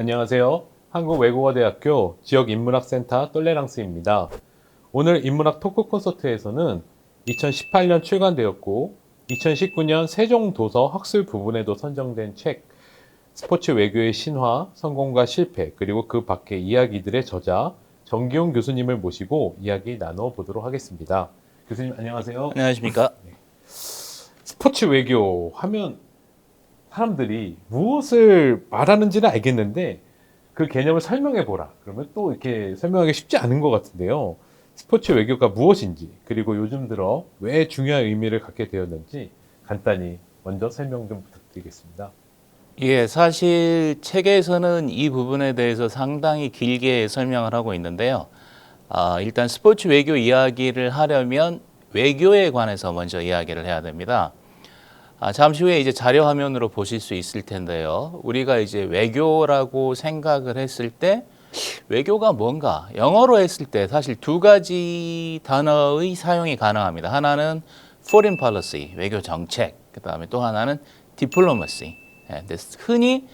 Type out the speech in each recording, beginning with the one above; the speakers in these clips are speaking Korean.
안녕하세요. 한국외국어대학교 지역인문학센터 똘레랑스입니다. 오늘 인문학 토크 콘서트에서는 2018년 출간되었고 2019년 세종도서 학술 부분에도 선정된 책 스포츠 외교의 신화, 성공과 실패, 그리고 그 밖의 이야기들의 저자 정기용 교수님을 모시고 이야기 나눠보도록 하겠습니다. 교수님 안녕하세요. 안녕하십니까? 스포츠 외교 하면 사람들이 무엇을 말하는지는 알겠는데 그 개념을 설명해 보라. 그러면 또 이렇게 설명하기 쉽지 않은 것 같은데요. 스포츠 외교가 무엇인지 그리고 요즘 들어 왜 중요한 의미를 갖게 되었는지 간단히 먼저 설명 좀 부탁드리겠습니다. 예, 사실 책에서는 이 부분에 대해서 상당히 길게 설명을 하고 있는데요. 아, 일단 스포츠 외교 이야기를 하려면 외교에 관해서 먼저 이야기를 해야 됩니다. 아, 잠시 후에 이제 자료 화면으로 보실 수 있을 텐데요. 우리가 이제 외교라고 생각을 했을 때 외교가 뭔가 영어로 했을 때 사실 두 가지 단어의 사용이 가능합니다. 하나는 foreign policy, 외교 정책. 그 다음에 또 하나는 diplomacy. 예, 흔히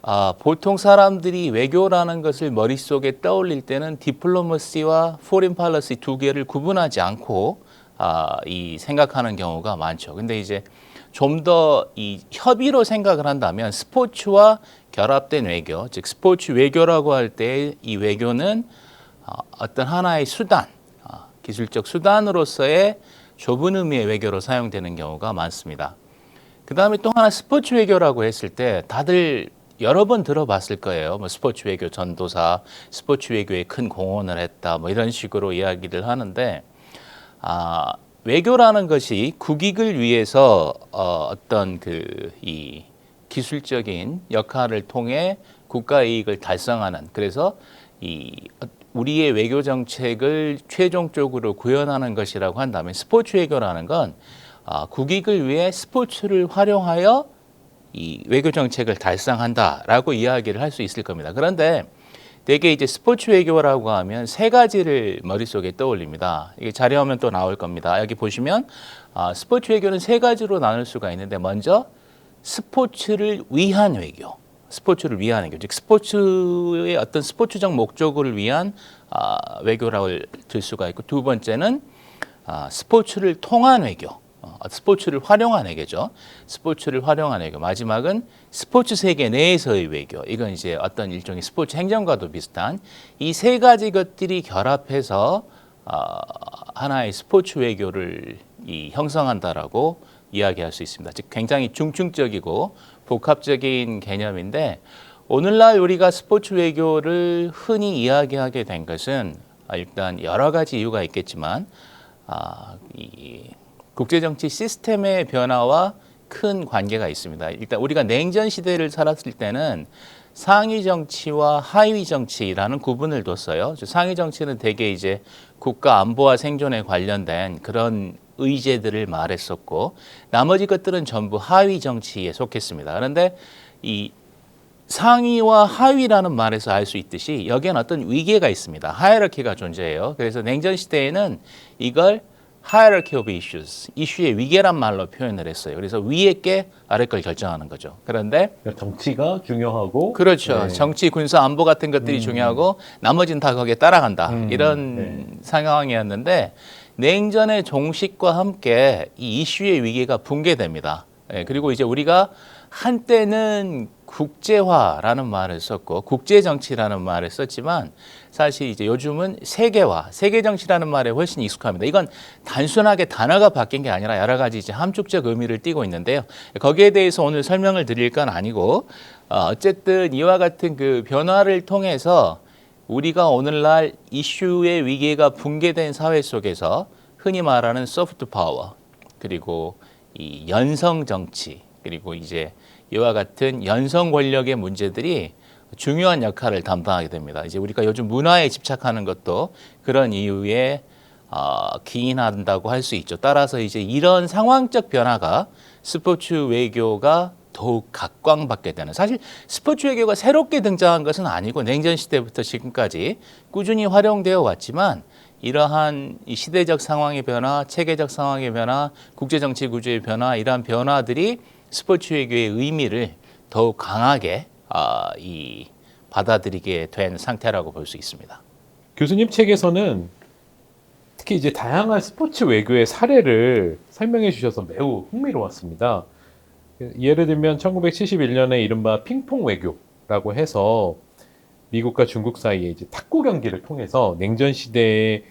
아, 보통 사람들이 외교라는 것을 머릿속에 떠올릴 때는 디플로머시와 포린 팔러시 두 개를 구분하지 않고 아, 이 생각하는 경우가 많죠. 근데 이제 좀 더 이 협의로 생각을 한다면 스포츠와 결합된 외교, 즉 스포츠 외교라고 할 때 이 외교는 어, 어떤 하나의 수단, 어, 기술적 수단으로서의 좁은 의미의 외교로 사용되는 경우가 많습니다. 그 다음에 또 하나 스포츠 외교라고 했을 때 다들 여러 번 들어봤을 거예요. 뭐 스포츠 외교 전도사, 스포츠 외교에 큰 공헌을 했다, 뭐 이런 식으로 이야기를 하는데 아, 외교라는 것이 국익을 위해서 어, 어떤 그 이 기술적인 역할을 통해 국가 이익을 달성하는 그래서 이 우리의 외교 정책을 최종적으로 구현하는 것이라고 한다면 스포츠 외교라는 건 아, 국익을 위해 스포츠를 활용하여 이 외교 정책을 달성한다라고 이야기를 할 수 있을 겁니다. 그런데 대개 이제 스포츠 외교라고 하면 세 가지를 머릿속에 떠올립니다. 이게 자료하면 또 나올 겁니다. 여기 보시면 아, 스포츠 외교는 세 가지로 나눌 수가 있는데 먼저 스포츠를 위한 외교. 스포츠를 위한 외교, 즉 스포츠의 어떤 스포츠적 목적을 위한 아, 외교라고 들 수가 있고 두 번째는 아, 스포츠를 통한 외교. 어, 스포츠를 활용한 외교죠. 스포츠를 활용한 외교. 마지막은 스포츠 세계 내에서의 외교. 이건 이제 어떤 일종의 스포츠 행정과도 비슷한 이 세 가지 것들이 결합해서 어, 하나의 스포츠 외교를 이 형성한다라고 이야기할 수 있습니다. 즉 굉장히 중증적이고 복합적인 개념인데 오늘날 우리가 스포츠 외교를 흔히 이야기하게 된 것은 아, 일단 여러 가지 이유가 있겠지만 아, 이 국제정치 시스템의 변화와 큰 관계가 있습니다. 일단 우리가 냉전 시대를 살았을 때는 상위 정치와 하위 정치라는 구분을 뒀어요. 상위 정치는 대개 이제 국가 안보와 생존에 관련된 그런 의제들을 말했었고 나머지 것들은 전부 하위 정치에 속했습니다. 그런데 이 상위와 하위라는 말에서 알 수 있듯이 여기에는 어떤 위계가 있습니다. 하이러키가 존재해요. 그래서 냉전 시대에는 이걸 hierarchy of issues, 이슈의 위계란 말로 표현을 했어요. 그래서 위에 게 아래 걸 결정하는 거죠. 그런데 그러니까 정치가 중요하고 그렇죠. 네. 정치, 군사, 안보 같은 것들이 중요하고 나머지는 다 거기에 따라간다. 음, 이런 네. 상황이었는데 냉전의 종식과 함께 이 이슈의 위계가 붕괴됩니다. 예, 그리고 이제 우리가 한때는 국제화라는 말을 썼고 국제 정치라는 말을 썼지만 사실 이제 요즘은 세계화, 세계 정치라는 말에 훨씬 익숙합니다. 이건 단순하게 단어가 바뀐 게 아니라 여러 가지 이제 함축적 의미를 띠고 있는데요. 거기에 대해서 오늘 설명을 드릴 건 아니고 어, 어쨌든 이와 같은 그 변화를 통해서 우리가 오늘날 이슈의 위계가 붕괴된 사회 속에서 흔히 말하는 소프트 파워 그리고 이 연성 정치 그리고 이제 이와 같은 연성 권력의 문제들이 중요한 역할을 담당하게 됩니다. 이제 우리가 요즘 문화에 집착하는 것도 그런 이유에 어, 기인한다고 할 수 있죠. 따라서 이제 이런 상황적 변화가 스포츠 외교가 더욱 각광받게 되는 사실 스포츠 외교가 새롭게 등장한 것은 아니고 냉전 시대부터 지금까지 꾸준히 활용되어 왔지만 이러한 이 시대적 상황의 변화, 체계적 상황의 변화, 국제 정치 구조의 변화 이러한 변화들이 스포츠 외교의 의미를 더욱 강하게 아, 이 받아들이게 된 상태라고 볼 수 있습니다. 교수님 책에서는 특히 이제 다양한 스포츠 외교의 사례를 설명해 주셔서 매우 흥미로웠습니다. 예를 들면 1971년에 이른바 핑퐁 외교라고 해서 미국과 중국 사이에 이제 탁구 경기를 통해서 냉전 시대에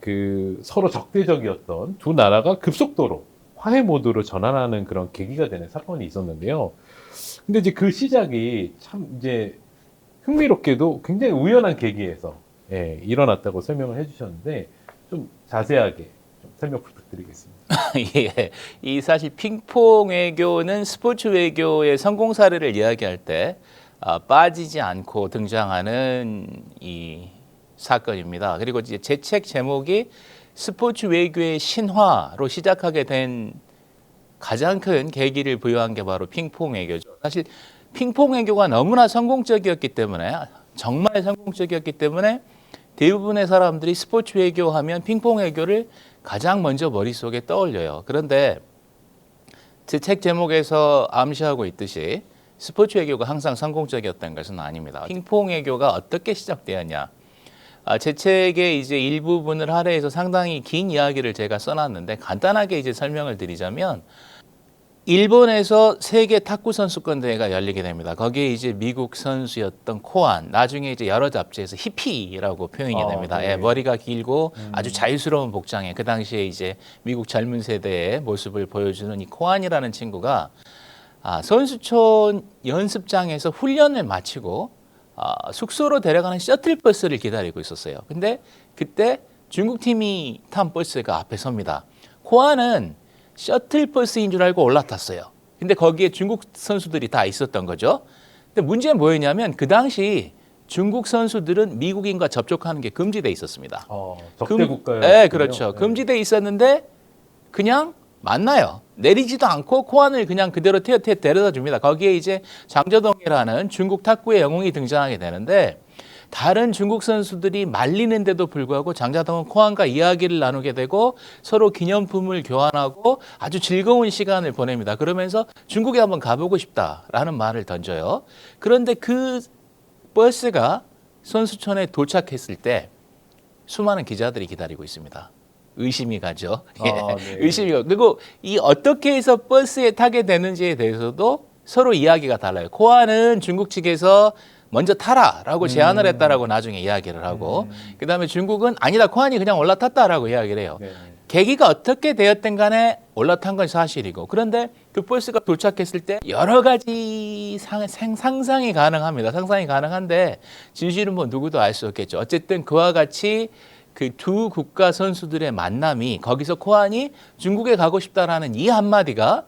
그 서로 적대적이었던 두 나라가 급속도로 화해 모드로 전환하는 그런 계기가 되는 사건이 있었는데요. 근데 이제 그 시작이 참 이제 흥미롭게도 굉장히 우연한 계기에서 예, 일어났다고 설명을 해주셨는데 좀 자세하게 좀 설명 부탁드리겠습니다. 예, 이 사실 핑퐁 외교는 스포츠 외교의 성공 사례를 이야기할 때 아, 빠지지 않고 등장하는 이 사건입니다. 그리고 이제 제 책 제목이 스포츠 외교의 신화로 시작하게 된 가장 큰 계기를 부여한 게 바로 핑퐁 외교죠. 사실 핑퐁 외교가 너무나 성공적이었기 때문에 정말 성공적이었기 때문에 대부분의 사람들이 스포츠 외교 하면 핑퐁 외교를 가장 먼저 머릿속에 떠올려요. 그런데 제 책 제목에서 암시하고 있듯이 스포츠 외교가 항상 성공적이었던 것은 아닙니다. 핑퐁 외교가 어떻게 시작되었냐? 아, 제 책의 이제 일부분을 할애해서 상당히 긴 이야기를 제가 써놨는데 간단하게 이제 설명을 드리자면 일본에서 세계 탁구 선수권 대회가 열리게 됩니다. 거기에 이제 미국 선수였던 코안, 나중에 이제 여러 잡지에서 히피라고 표현이 아, 됩니다. 네. 예, 머리가 길고 아주 자유스러운 복장에 그 당시에 이제 미국 젊은 세대의 모습을 보여주는 이 코안이라는 친구가 아, 선수촌 연습장에서 훈련을 마치고 아, 숙소로 데려가는 셔틀 버스를 기다리고 있었어요. 근데 그때 중국 팀이 탄 버스가 앞에 섭니다. 코안은 셔틀 버스인 줄 알고 올라탔어요. 근데 거기에 중국 선수들이 다 있었던 거죠. 근데 문제는 뭐였냐면 그 당시 중국 선수들은 미국인과 접촉하는 게 금지돼 있었습니다. 어, 적대 금- 국가요. 네, 그렇죠. 금지돼 있었는데 그냥 만나요. 내리지도 않고 코안을 그냥 그대로 태워 데려다 줍니다. 거기에 이제 장저동이라는 중국 탁구의 영웅이 등장하게 되는데 다른 중국 선수들이 말리는데도 불구하고 장자동은 코안과 이야기를 나누게 되고 서로 기념품을 교환하고 아주 즐거운 시간을 보냅니다. 그러면서 중국에 한번 가보고 싶다라는 말을 던져요. 그런데 그 버스가 선수촌에 도착했을 때 수많은 기자들이 기다리고 있습니다. 의심이 가죠. 예. 아, 네. 의심이 가. 그리고 이 어떻게 해서 버스에 타게 되는지에 대해서도 서로 이야기가 달라요. 코아는 중국 측에서 먼저 타라라고 제안을 했다라고 나중에 이야기를 하고 그다음에 중국은 아니다 코안이 그냥 올라탔다라고 이야기를 해요. 네. 계기가 어떻게 되었든 간에 올라탄 건 사실이고 그런데 그 버스가 도착했을 때 여러 가지 상, 상- 상상이 가능합니다. 상상이 가능한데 진실은 뭐 누구도 알 수 없겠죠. 어쨌든 그와 같이 그 두 국가 선수들의 만남이 거기서 코안이 중국에 가고 싶다라는 이 한마디가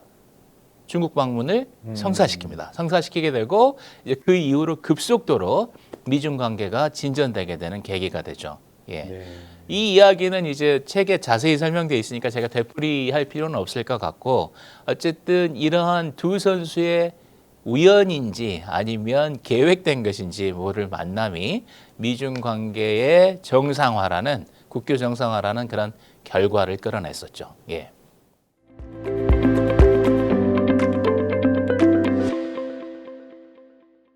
중국 방문을 성사시킵니다. 성사시키게 되고 이제 그 이후로 급속도로 미중 관계가 진전되게 되는 계기가 되죠. 예. 네. 이 이야기는 이제 책에 자세히 설명되어 있으니까 제가 되풀이할 필요는 없을 것 같고 어쨌든 이러한 두 선수의 우연인지 아니면 계획된 것인지 모를 만남이 미중 관계의 정상화라는 국교 정상화라는 그런 결과를 끌어냈었죠. 예.